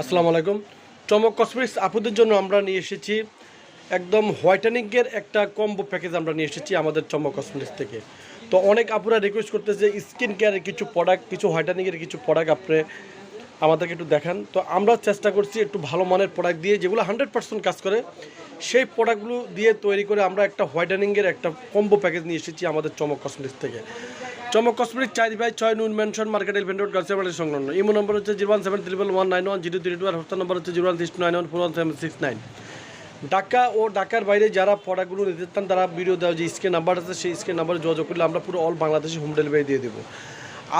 আসসালামু আলাইকুম। চমক কসমেটিক্স আপুদের জন্য আমরা নিয়ে এসেছি একদম হোয়াইটেনিংয়ের একটা কম্বো প্যাকেজ আমরা নিয়ে এসেছি আমাদের চমক কসমেটিক্স থেকে। তো অনেক আপুরা রিকোয়েস্ট করতেছে স্কিন কেয়ারের কিছু প্রোডাক্ট কিছু হোয়াইটেনিংয়ের কিছু প্রোডাক্ট আপনি আমাদেরকে একটু দেখান। তো আমরা চেষ্টা করছি একটু ভালো মানের প্রোডাক্ট দিয়ে, যেগুলো হান্ড্রেড পার্সেন্ট কাজ করে, সেই প্রোডাক্টগুলো দিয়ে তৈরি করে আমরা একটা হোয়াইটেনিংয়ের একটা কম্বো প্যাকেজ নিয়ে এসেছি আমাদের চমক কসমেটিক্স থেকে। চমক কসমেটিক চার বাই ছয় নুন মেনশন মার্কেট এলিভেন্ট রোড গার্লসের সংলগ্ন। ইমো নম্বর হচ্ছে zero one seven triple one nine one zero three two আর হোস্টার নম্বর হচ্ছে zero one six nine one four one seven six nine. Dhaka ও ঢাকার বাইরে যারা প্রোডাক্টগুলো নিতে চান, তারা ভিডিও দেওয়া যে স্ক্রিন নাম্বার আছে, সেই স্ক্রিন নাম্বারে যোগাযোগ করলে আমরা পুরো অল বাংলাদেশে হোম ডেলিভারি দিয়ে দেবো।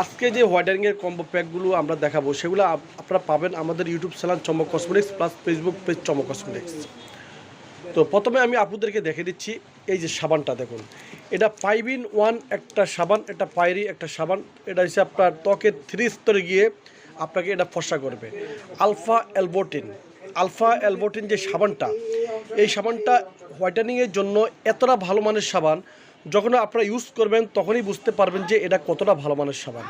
আজকে যে হোয়াইটারিংয়ের কম্বো প্যাকগুলো আমরা দেখাবো, সেগুলো আপনারা পাবেন আমাদের YouTube channel Chamak cosmetics plus Facebook page Chamak cosmetics. তো প্রথমে আমি আপুদেরকে দেখে দিচ্ছি এই যে সাবানটা দেখুন। এটা ফাইভ ইন ওয়ান একটা সাবান, এটা পাইরি একটা সাবান, এটা হচ্ছে আপনার ত্বকের থ্রি স্তরে গিয়ে আপনাকে এটা ফসা করবে। আলফা অ্যালবোটিন আলফা অ্যালবোটিন যে সাবানটা, এই সাবানটা হোয়াইটেনিংয়ের জন্য এতটা ভালো মানের সাবান যখন আপনারা ইউজ করবেন তখনই বুঝতে পারবেন যে এটা কতটা ভালো মানের সাবান।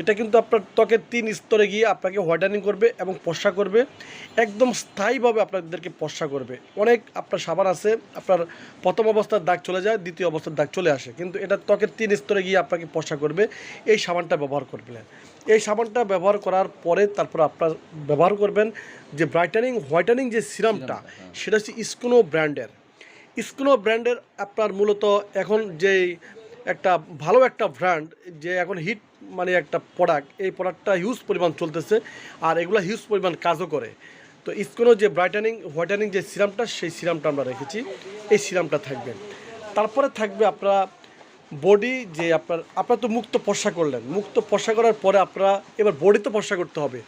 এটা কিন্তু আপনার ত্বকের তিন স্তরে গিয়ে আপনাকে হোয়াইটেনিং করবে এবং পশা করবে। একদম স্থায়ীভাবে আপনাদেরকে পশা করবে। অনেক আপনার সাবান আছে আপনার প্রথম অবস্থার দাগ চলে যায় দ্বিতীয় অবস্থার দাগ চলে আসে। কিন্তু এটা ত্বকের তিন স্তরে গিয়ে আপনাকে পশা করবে। এই সাবানটা ব্যবহার করবেন। এই সাবানটা ব্যবহার করার পরে তারপর আপনার ব্যবহার করবেন যে ব্রাইটানিং হোয়াইটেনিং যে সিরামটা সেটা হচ্ছে ইস্কুনো ব্র্যান্ডের। স্কুনো ব্র্যান্ডের আপনার মূলত এখন যে একটা ভালো একটা ব্র্যান্ড যে এখন হিট মানে একটা প্রোডাক্ট এই প্রোডাক্টটা হিউজ পরিমাণ চলতেছে আর এগুলো হিউজ পরিমাণ কাজও করে। তো স্কুনো যে ব্রাইটানিং হোয়াইটেনিং যে সিরামটা সেই সিরামটা আমরা রেখেছি, এই সিরামটা থাকবে। তারপরে থাকবে আপনারা বডি যে আপনার আপনার তো মুক্ত পর্ষা করলেন। মুক্ত পর্ষা করার পরে আপনারা এবার বডি তো পর্ষা করতে হবে।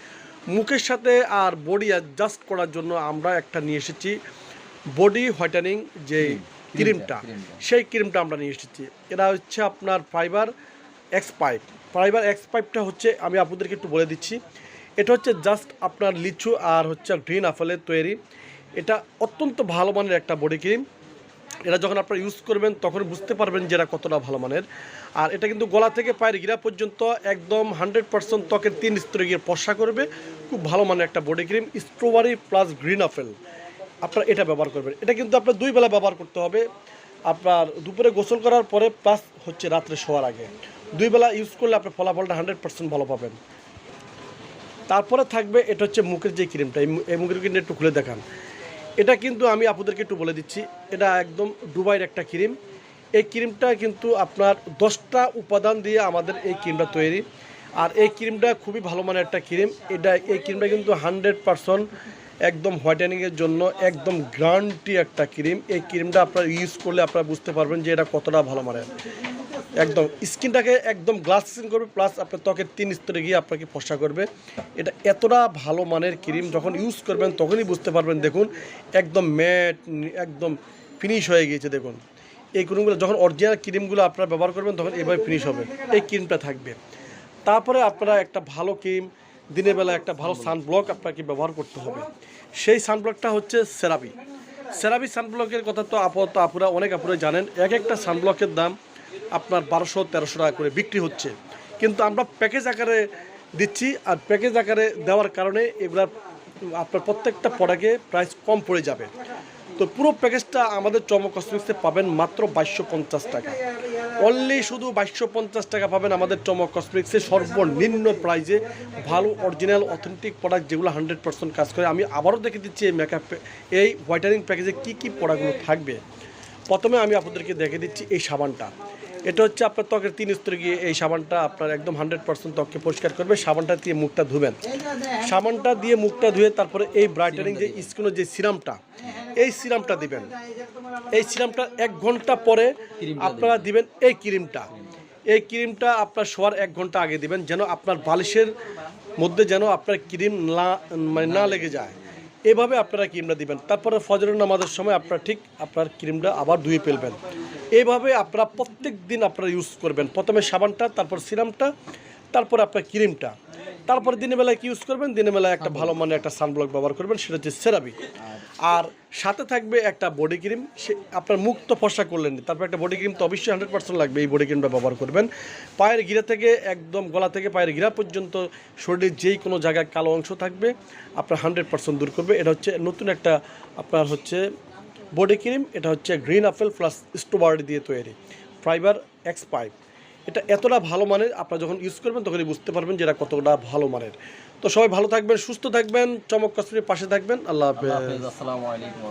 মুখের সাথে আর বডি অ্যাডজাস্ট করার জন্য আমরা একটা নিয়ে এসেছি। বডি হোয়াইটেনিং যে ক্রিমটা সেই ক্রিমটা আমরা নিয়ে এসেছি। এটা হচ্ছে আপনার fibre X pipe fibre X পাইপটা হচ্ছে আমি আপনাদেরকে একটু বলে দিচ্ছি এটা হচ্ছে জাস্ট আপনার লিচু আর হচ্ছে গ্রিন আপেলের তৈরি। এটা অত্যন্ত ভালো মানের একটা বডি ক্রিম। এটা যখন আপনারা ইউজ করবেন তখন বুঝতে পারবেন যে এটা কতটা ভালো মানের। আর এটা কিন্তু গলা থেকে পায়ের গিরা পর্যন্ত একদম হান্ড্রেড পার্সেন্ট ত্বকের তিন স্তরে গিয়ে পশা করবে। খুব ভালো মানের একটা body cream strawberry plus green apple. আপনারা এটা ব্যবহার করবেন। এটা কিন্তু আপনার দুই বেলা ব্যবহার করতে হবে। আপনার দুপুরে গোসল করার পরে, প্লাস হচ্ছে রাত্রে শোয়ার আগে। দুই বেলা ইউজ করলে আপনার ফলাফলটা হান্ড্রেড পার্সেন্ট ভালো পাবেন। তারপরে থাকবে, এটা হচ্ছে মুখের যে ক্রিমটা এই মুখের ক্রিমটা একটু খুলে দেখান। এটা কিন্তু আমি আপনাদেরকে একটু বলে দিচ্ছি, এটা একদম দুবাইয়ের একটা ক্রিম এই ক্রিমটা কিন্তু আপনার দশটা উপাদান দিয়ে আমাদের এই ক্রিমটা তৈরি। আর এই ক্রিমটা খুবই ভালো মানের একটা ক্রিম এটা, এই ক্রিমটা কিন্তু হান্ড্রেড পারসেন্ট একদম হোয়াইটেনিংয়ের জন্য একদম গ্রান্টি একটা ক্রিম এই ক্রিমটা আপনারা ইউজ করলে আপনারা বুঝতে পারবেন যে এটা কতটা ভালো মানের। একদম, স্কিনটাকে একদম গ্লাস স্কিন করবে প্লাস আপনার ত্বকের তিন স্তরে গিয়ে আপনাকে ফসা করবে। এটা এতটা ভালো মানের ক্রিম যখন ইউজ করবেন তখনই বুঝতে পারবেন। দেখুন, একদম ম্যাট একদম ফিনিশ হয়ে গিয়েছে, দেখুন। এই ক্রিমগুলো যখন অরিজিনাল ক্রিমগুলো আপনারা ব্যবহার করবেন, তখন এভাবে ফিনিশ হবে। এই ক্রিমটা থাকবে। তারপরে আপনারা একটা ভালো ক্রিম দিনের বেলা একটা ভালো সানব্লক আপনাকে ব্যবহার করতে হবে। সেই সানব্লকটা হচ্ছে সেরাবি সেরাবি সানব্লকের কথা তো আপাতত আপুরা অনেক আপুরা জানেন। এক একটা সানব্লকের দাম আপনার বারোশো, তেরোশো টাকা করে বিক্রি হচ্ছে। কিন্তু আমরা প্যাকেজ আকারে দিচ্ছি আর প্যাকেজ আকারে দেওয়ার কারণে এগুলার, আপনার প্রত্যেকটা প্রোডাক্টে প্রাইস কম পড়ে যাবে। তো পুরো প্যাকেজটা আমাদের চমক কসমেটিক্সে পাবেন মাত্র বাইশশো পঞ্চাশ টাকা। অনলি শুধু বাইশশো পঞ্চাশ টাকা পাবেন আমাদের চমক কসমেটিক্সে সর্বনিম্ন প্রাইজে ভালো অরিজিনাল অথেন্টিক প্রোডাক্ট যেগুলো হান্ড্রেড পার্সেন্ট কাজ করে। আমি আবারও দেখে দিচ্ছি এই মেকআপ এই হোয়াইটারিং প্যাকেজে কী কী প্রোডাক্টগুলো থাকবে। প্রথমে আমি আপনাদেরকে দেখে দিচ্ছি এই সাবানটা। এটা হচ্ছে আপনার ত্বকের তিন স্তরে গিয়ে এই সাবানটা আপনার একদম হান্ড্রেড পার্সেন্ট ত্বককে পরিষ্কার করবে। সাবানটা দিয়ে মুখটা ধুবেন। সাবানটা দিয়ে মুখটা ধুয়ে তারপরে এই ব্রাইটানিং যে স্কিনের যে সিরামটা এই সিরামটা দিবেন। এই সিরামটা এক ঘণ্টা পরে আপনারা দিবেন। এই ক্রিমটা। এই ক্রিমটা আপনার শোয়ার এক ঘণ্টা আগে দিবেন যেন আপনার বালিশের মধ্যে যেন আপনার ক্রিম না মানে না লেগে যায়। এভাবে আপনারা ক্রিমটা দিবেন। তারপরে ফজরের নামাজের সময় আপনারা ঠিক আপনার ক্রিমটা আবার ধুয়ে ফেলবেন। এইভাবে আপনারা প্রত্যেক দিন আপনারা ইউজ করবেন। প্রথমে সাবানটা তারপর সিরামটা তারপর আপনার ক্রিমটা। তারপরে দিনের বেলায় কি ইউজ করবেন? দিনের বেলায় একটা ভালো মানের একটা সানব্লক ব্যবহার করবেন সেটা হচ্ছে সেরাবি আর সাথে থাকবে একটা বডি ক্রিম সে আপনার মুখ তো করলেন তারপর একটা বডি ক্রিম তো অবশ্যই হান্ড্রেড পার্সেন্ট লাগবে, এই বডি ক্রিমটা ব্যবহার করবেন। পায়ের গিরা থেকে একদম গলা থেকে পায়ের গিরা পর্যন্ত শরীরের যেই কোনো জায়গায় কালো অংশ থাকবে, আপনার হান্ড্রেড পার্সেন্ট দূর করবে। এটা হচ্ছে নতুন একটা আপনার হচ্ছে বডি ক্রিম এটা হচ্ছে গ্রিন আপেল প্লাস স্ট্রবেরি দিয়ে তৈরি। ফাইবার এক্স পাইপ এটা এতটা ভালো মানের, আপনারা যখন ইউজ করবেন তখনই বুঝতে পারবেন যে এটা কতটা ভালো মানের। তো সবাই ভালো থাকবেন সুস্থ থাকবেন চমক কসমের পাশে থাকবেন। আল্লাহ হাফেজ আসসালামু আলাইকুম।